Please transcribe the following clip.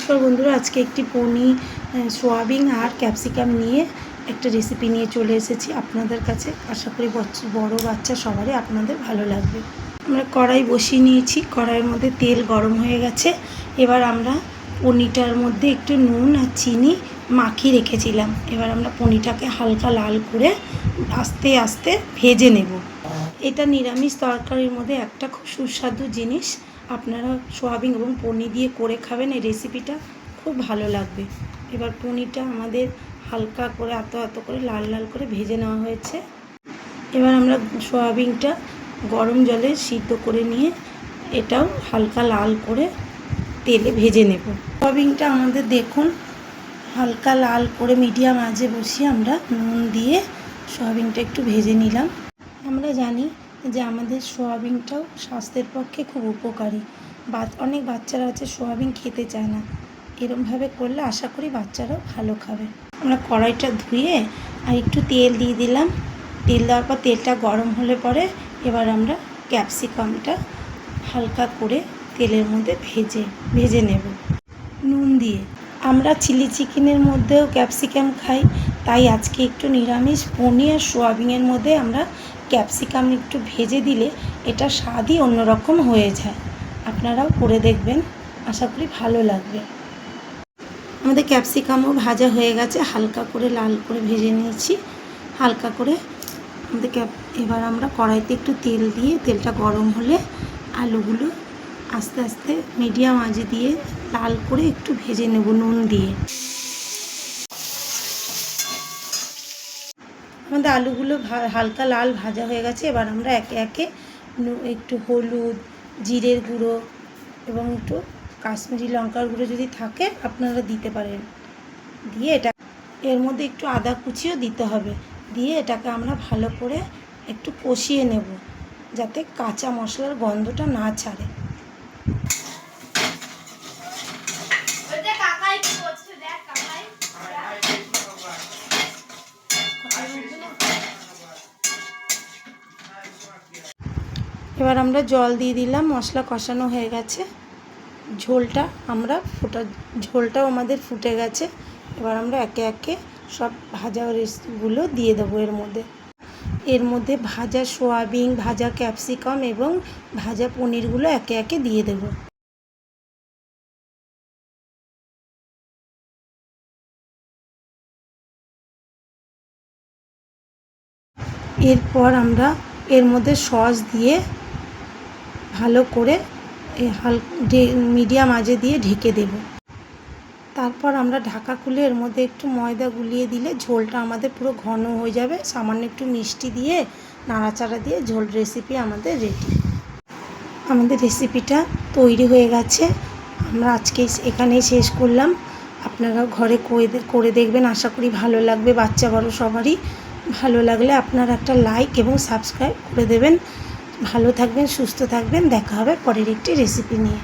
নমস্কার বন্ধুরা, আজকে একটি পনির সোয়াবিন আর ক্যাপসিকাম নিয়ে একটা রেসিপি নিয়ে চলে এসেছি আপনাদের কাছে। আশা করি বড় বাচ্চা সবারই আপনাদের ভালো লাগবে। আমরা কড়াই বসিয়ে নিয়েছি, কড়াইয়ের মধ্যে তেল গরম হয়ে গেছে। এবার আমরা পনিরটার মধ্যে একটু নুন আর চিনি মাখিয়ে রেখেছিলাম। এবার আমরা পনিরটাকে হালকা লাল করে আস্তে আস্তে ভেজে নেব। এটা নিরামিষ তরকারির মধ্যে একটা খুব সুস্বাদু জিনিস। আপনারা সোয়াবিন এবং পনির দিয়ে করে খাবেন, এই রেসিপিটা খুব ভালো লাগবে। এবার পনিরটা আমাদের হালকা করে এত এত করে লাল লাল করে ভেজে নেওয়া হয়েছে। এবার আমরা সোয়াবিনটা গরম জলে সিদ্ধ করে নিয়ে এটাও হালকা লাল করে তেলে ভেজে নেব। সোয়াবিনটা আমাদের দেখুন, হালকা লাল করে মিডিয়াম আঁচে বসিয়ে আমরা নুন দিয়ে সোয়াবিনটা একটু ভেজে নিলাম। আমরা জানি যে আমাদের সোয়াবিনটাও স্বাস্থ্যের পক্ষে খুব উপকারী। বা অনেক বাচ্চারা আছে সোয়াবিন খেতে চায় না। এরমভাবে করলে আশা করি বাচ্চারাও ভালো খাবে। আমরা কড়াইটা ধুয়ে আর একটু তেল দিয়ে দিলাম। তেল দেওয়ার পর তেলটা গরম হলে পরে এবার আমরা ক্যাপসিকামটা হালকা করে তেলের মধ্যে ভেজে ভেজে নেব। নুন দিয়ে। আমরা চিলি চিকেনের মধ্যেও ক্যাপসিকাম খাই। তাই আজকে একটু নিরামিষ, পনির আর সোয়াবিনের মধ্যে আমরা ক্যাপসিকাম একটু ভেজে দিলে এটা স্বাদই অন্যরকম হয়ে যায়। আপনারাও করে দেখবেন। আশা করি ভালো লাগবে। আমাদের ক্যাপসিকামও ভাজা হয়ে গেছে। হালকা করে লাল করে ভেজে নিয়েছি। হালকা করে আমাদের ক্যাপ এবার আমরা কড়াইতে একটু তেল দিয়ে, তেলটা গরম হলে আলুগুলো আস্তে আস্তে মিডিয়াম আঁচে দিয়ে লাল করে একটু ভেজে নেব নুন দিয়ে। আমাদের আলুগুলো হালকা লাল ভাজা হয়ে গেছে। এবার আমরা একে একে একটু হলুদ, জিরের গুঁড়ো এবং একটু কাশ্মীরি লঙ্কার গুঁড়ো যদি থাকে, আপনারা দিতে পারেন। দিয়ে এটা, এর মধ্যে একটু আদা কুচিও দিতে হবে। দিয়ে এটাকে আমরা ভালো করে একটু কষিয়ে নেব, যাতে কাঁচা মশলার গন্ধটা না ছাড়ে। এবার আমরা জল দিয়ে দিলাম, মশলা কষানো হয়ে গেছে। ঝোলটা আমরা ফোটা, ঝোলটাও আমাদের ফুটে গেছে। এবার আমরা একে একে সব ভাজা রেসিপিগুলো দিয়ে দেবো এর মধ্যে। এর মধ্যে ভাজা সোয়াবিন, ভাজা ক্যাপসিকাম এবং ভাজা পনিরগুলো একে একে দিয়ে দেবো। এরপর আমরা এর মধ্যে সস দিয়ে ভালো করে এ হাল মিডিয়াম আঁচে দিয়ে ঢেকে দেব। তারপর আমরা ঢাকা খুলে এর মধ্যে একটু ময়দা গুলিয়ে দিলে ঝোলটা আমাদের পুরো ঘন হয়ে যাবে। সামান্য একটু মিষ্টি দিয়ে নাড়াচাড়া দিয়ে ঝোল রেসিপি আমাদের রেডি আমাদের রেসিপিটা তৈরি হয়ে গেছে। আমরা আজকে এখানেই শেষ করলাম। আপনারা ঘরে করে দেখবেন। আশা করি ভালো লাগবে। বাচ্চা বড় সবারই ভালো লাগলে আপনারা একটা লাইক এবং সাবস্ক্রাইব করে দেবেন। ভালো থাকবেন সুস্থ থাকবেন। দেখা হবে পরের একটি রেসিপি নিয়ে।